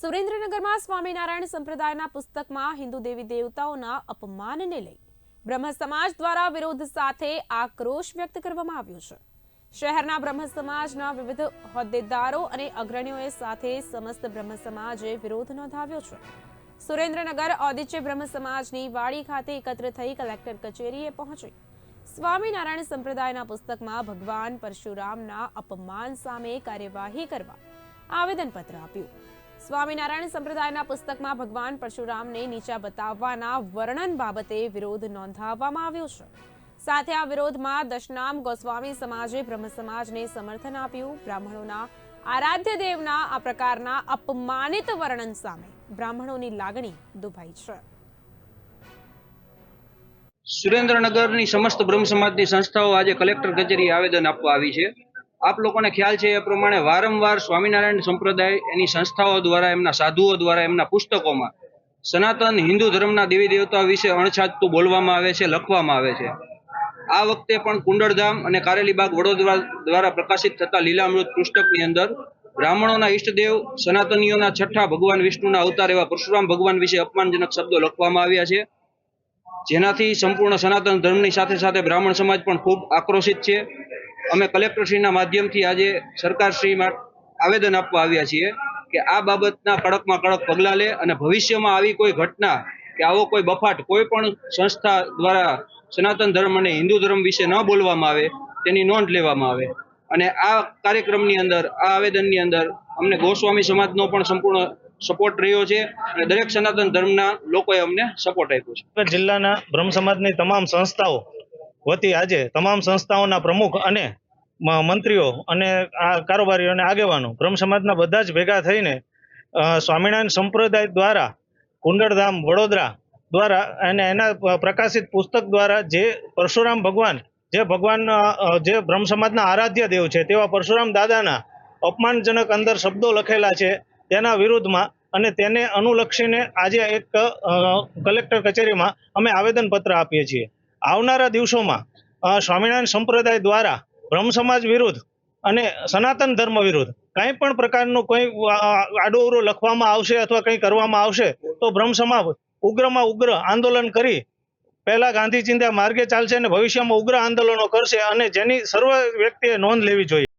સુરેન્દ્રનગરમાં સ્વામિનારાયણ સંપ્રદાયના પુસ્તકમાં હિન્દુ દેવી દેવતાઓના અપમાનને લઈ બ્રહ્મ સમાજ દ્વારા વિરોધ સાથે આક્રોશ વ્યક્ત કરવામાં આવ્યો છે. શહેરના બ્રહ્મ સમાજના વિવિધ હોદ્દેદારો અને અગ્રણીઓએ સાથે સમસ્ત બ્રહ્મ સમાજે વિરોધ નોંધાવ્યો છે. સુરેન્દ્રનગર ઓદિત્ય બ્રહ્મ સમાજની વાડી ખાતે એકત્ર થઈ કલેક્ટર કચેરીએ પહોંચી. સ્વામિનારાયણ સંપ્રદાયના પુસ્તકમાં ભગવાન પરશુરામના અપમાન સામે કાર્યવાહી કરવા આવેદનપત્ર આપ્યું. સ્વામિનારાયણ સંપ્રદાયના પુસ્તકમાં ભગવાન પરશુરામને નીચા બતાવવાના વર્ણન બાબતે વિરોધ નોંધાવવામાં આવ્યો છે. સાથે આ વિરોધમાં દશનામ ગોસ્વામી સમાજે બ્રહ્મ સમાજને સમર્થન આપ્યું. બ્રાહ્મણોના આરાધ્ય દેવના આ પ્રકારના અપમાનિત વર્ણન સામે બ્રાહ્મણોની લાગણી દુભાઈ છે. સુરેન્દ્રનગરની સમસ્ત બ્રહ્મ સમાજની સંસ્થાઓ આજે કલેક્ટર કચેરી આવેદન આપવા આવી છે. આપ લોકોને ખ્યાલ છે એ પ્રમાણે વારંવાર સ્વામિનારાયણ સંપ્રદાય, એની સંસ્થાઓ દ્વારા, એમના સાધુઓ દ્વારા, એમના પુસ્તકોમાં સનાતન હિન્દુ ધર્મના દેવી દેવતા વિશે અણછાતું બોલવામાં આવે છે, લખવામાં આવે છે. આ વખતે પણ કુંડળધામ અને કારેલીબાગ વડોદરા દ્વારા પ્રકાશિત થતા લીલામૃત પુસ્તકની અંદર બ્રાહ્મણોના ઈષ્ટદેવ, સનાતનીઓના છઠ્ઠા ભગવાન વિષ્ણુના અવતાર એવા પરશુરામ ભગવાન વિશે અપમાનજનક શબ્દો લખવામાં આવ્યા છે. જેનાથી સંપૂર્ણ સનાતન ધર્મની સાથે સાથે બ્રાહ્મણ સમાજ પણ ખૂબ આક્રોશિત છે. અમે કલેક્ટરશ્રીના માધ્યમથી આજે સરકારશ્રીમાં આવેદન આપવા આવ્યા છીએ કે આ બાબતના કડકમાં કડક પગલાં લે અને ભવિષ્યમાં આવી કોઈ ઘટના કે આવો કોઈ બફાટ કોઈ પણ સંસ્થા દ્વારા સનાતન ધર્મ અને હિન્દુ ધર્મ વિશે ન બોલવામાં આવે, તેની નોંધ લેવામાં આવે. અને આ કાર્યક્રમની અંદર, આ આવેદનની અંદર અમને ગોસ્વામી સમાજનો પણ સંપૂર્ણ સપોર્ટ રહ્યો છે અને દરેક સનાતન ધર્મના લોકોએ અમને સપોર્ટ આપ્યો છે. જિલ્લાના બ્રહ્મ સમાજની તમામ સંસ્થાઓ વતી આજે તમામ સંસ્થાઓના પ્રમુખ અને મંત્રીઓ અને આ કારોબારીઓ અને આગેવાનો, બ્રહ્મ સમાજના બધા જ ભેગા થઈને સ્વામિનારાયણ સંપ્રદાય દ્વારા, કુંડળધામ વડોદરા દ્વારા અને એના પ્રકાશિત પુસ્તક દ્વારા જે પરશુરામ ભગવાન, જે ભગવાન જે બ્રહ્મ સમાજના આરાધ્ય દેવ છે, તેવા પરશુરામ દાદાના અપમાનજનક અંદર શબ્દો લખેલા છે, તેના વિરુદ્ધમાં અને તેને અનુલક્ષીને આજે એક કલેક્ટર કચેરીમાં અમે આવેદનપત્ર આપીએ છીએ. આવનારા દિવસોમાં સ્વામિનારાયણ સંપ્રદાય દ્વારા બ્રહ્મ સમાજ વિરુદ્ધ અને સનાતન ધર્મ વિરુદ્ધ કંઈ પણ પ્રકારનું કોઈ આડોઅવરું લખવામાં આવશે અથવા કંઈ કરવામાં આવશે, તો બ્રહ્મ સમાજ ઉગ્રમાં ઉગ્ર આંદોલન કરી પહેલા ગાંધી ચિંતા માર્ગે ચાલશે અને ભવિષ્યમાં ઉગ્ર આંદોલનો કરશે અને જેની સર્વ વ્યક્તિએ નોંધ લેવી જોઈએ.